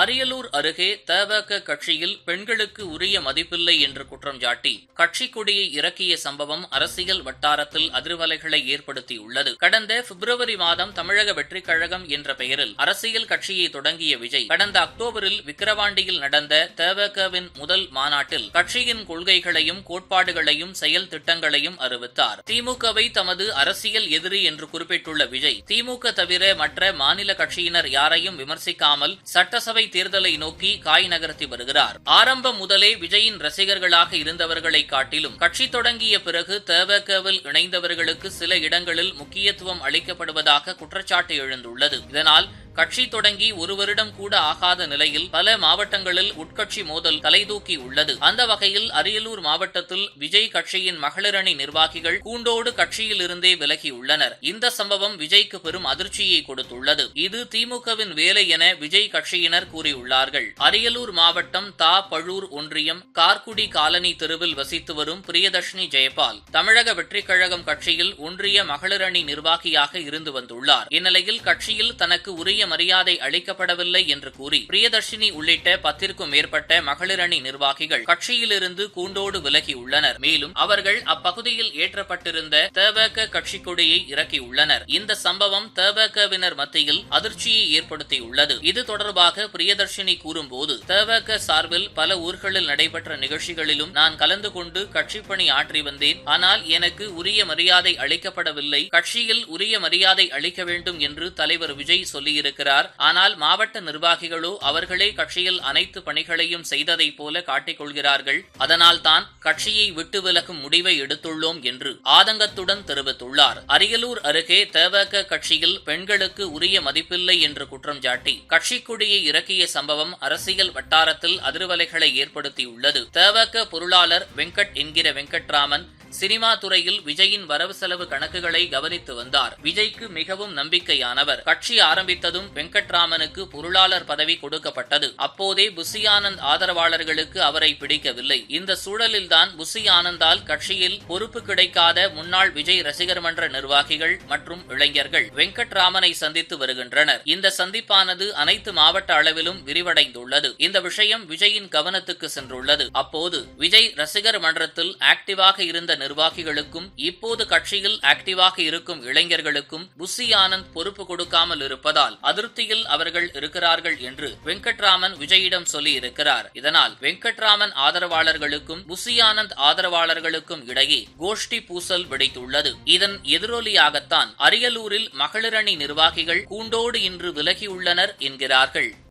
அரியலூர் அருகே தவக கட்சியில் பெண்களுக்கு உரிய மதிப்பில்லை என்று குற்றம் சாட்டி கட்சி கொடியை இறக்கிய சம்பவம் அரசியல் வட்டாரத்தில் அதிர்வலைகளை ஏற்படுத்தியுள்ளது. கடந்த பிப்ரவரி மாதம் தமிழக வெற்றிக் கழகம் என்ற பெயரில் அரசியல் கட்சியை தொடங்கிய விஜய் கடந்த அக்டோபரில் விக்கிரவாண்டியில் நடந்த தவகவின் முதல் மாநாட்டில் கட்சியின் கொள்கைகளையும் கோட்பாடுகளையும் செயல் திட்டங்களையும் அறிவித்தார். திமுகவை தமது அரசியல் எதிரி என்று குறிப்பிட்டுள்ள விஜய் திமுக தவிர மற்ற மாநில கட்சியினர் யாரையும் விமர்சிக்காமல் சட்டசபை தேர்தலை நோக்கி காய் நகர்த்தி வருகிறார். ஆரம்பம் முதலே விஜயின் ரசிகர்களாக இருந்தவர்களை காட்டிலும் கட்சி தொடங்கிய பிறகு தேவகவில் இணைந்தவர்களுக்கு சில இடங்களில் முக்கியத்துவம் அளிக்கப்படுவதாக குற்றச்சாட்டு எழுந்துள்ளது. இதனால் கட்சி தொடங்கி ஒரு வருடம் கூட ஆகாத நிலையில் பல மாவட்டங்களில் உட்கட்சி மோதல் தலைதூக்கி உள்ளது. அந்த வகையில் அரியலூர் மாவட்டத்தில் விஜய் கட்சியின் மகளிரணி நிர்வாகிகள் கூண்டோடு கட்சியில் இருந்தே விலகியுள்ளனர் இந்த சம்பவம் விஜய்க்கு பெரும் அதிர்ச்சியை கொடுத்துள்ளது. இது திமுகவின் வேலை என விஜய் கட்சியினர் கூறியுள்ளார்கள். அரியலூர் மாவட்டம் தா பழூர் ஒன்றியம் கார்குடி காலனி தெருவில் வசித்து வரும் பிரியதர்ஷினி ஜெயபால் தமிழக வெற்றிக் கழகம் கட்சியில் ஒன்றிய மகளிரணி நிர்வாகியாக இருந்து வந்துள்ளார். இந்நிலையில் கட்சியில் தனக்கு உரிய மரியாதை அளிக்கப்படவில்லை என்று கூறி பிரியதர்ஷினி உள்ளிட்ட பத்திற்கும் மேற்பட்ட மகளிரணி நிர்வாகிகள் கட்சியிலிருந்து கூண்டோடு விலகியுள்ளனர் மேலும் அவர்கள் அப்பகுதியில் ஏற்றப்பட்டிருந்த தவக கட்சி கொடியை இறக்கியுள்ளனர் இந்த சம்பவம் தேவகவினர் மத்தியில் அதிர்ச்சியை ஏற்படுத்தியுள்ளது. இது தொடர்பாக பிரியதர்ஷினி கூறும்போது தேவக சார்பில் பல ஊர்களில் நடைபெற்ற நிகழ்ச்சிகளிலும் நான் கலந்து கொண்டு கட்சி பணி ஆற்றி வந்தேன். ஆனால் எனக்கு உரிய மரியாதை அளிக்கப்படவில்லை. கட்சியில் உரிய மரியாதை அளிக்க வேண்டும் என்று தலைவர் விஜய் சொல்லியிருக்கிறார் கொண்டிருக்கிறார். ஆனால் மாவட்ட நிர்வாகிகளோ அவர்களே கட்சியில் அனைத்து பணிகளையும் செய்ததைப் போல காட்டிக்கொள்கிறார்கள் அதனால்தான் கட்சியை விட்டு விலகும் முடிவை எடுத்துள்ளோம் என்று ஆதங்கத்துடன் தெரிவித்துள்ளார். அரியலூர் அருகே தேவக கட்சியில் பெண்களுக்கு உரிய மதிப்பில்லை என்று குற்றம் சாட்டி கட்சி கொடியை இறக்கிய சம்பவம் அரசியல் வட்டாரத்தில் அதிர்வலைகளை ஏற்படுத்தியுள்ளது. தேவக பொருளாளர் வெங்கட் என்கிற வெங்கட்ராமன் சினிமா துறையில் விஜயின் வரவு செலவு கணக்குகளை கவனித்து வந்தார். விஜய்க்கு மிகவும் நம்பிக்கையானவர். கட்சி ஆரம்பித்ததும் வெங்கட்ராமனுக்கு பொருளாளர் பதவி கொடுக்கப்பட்டது. அப்போதே புசி ஆனந்த் ஆதரவாளர்களுக்கு அவரை பிடிக்கவில்லை. இந்த சூழலில்தான் புசி ஆனந்தால் கட்சியில் பொறுப்பு கிடைக்காத முன்னாள் விஜய் ரசிகர் மன்ற நிர்வாகிகள் மற்றும் இளைஞர்கள் வெங்கட்ராமனை சந்தித்து வருகின்றனர். இந்த சந்திப்பானது அனைத்து மாவட்ட அளவிலும் விரிவடைந்துள்ளது. இந்த விஷயம் விஜயின் கவனத்துக்கு சென்றுள்ளது. அப்போது விஜய் ரசிகர் மன்றத்தில் ஆக்டிவாக இருந்த நிர்வாகிகளுக்கும் இப்போது கட்சியில் ஆக்டிவாக இருக்கும் இளைஞர்களுக்கும் புசி ஆனந்த் பொறுப்பு கொடுக்காமல் இருப்பதால் அதிருப்தியில் அவர்கள் இருக்கிறார்கள் என்று வெங்கட்ராமன் விஜயிடம் சொல்லி இருக்கிறார் இதனால் வெங்கட்ராமன் ஆதரவாளர்களுக்கும் புசி ஆனந்த் ஆதரவாளர்களுக்கும் இடையே கோஷ்டி பூசல் வெடித்துள்ளது. இதன் எதிரொலியாகத்தான் அரியலூரில் மகளிரணி நிர்வாகிகள் கூண்டோடு இன்று விலகியுள்ளனர் என்கிறார்கள்.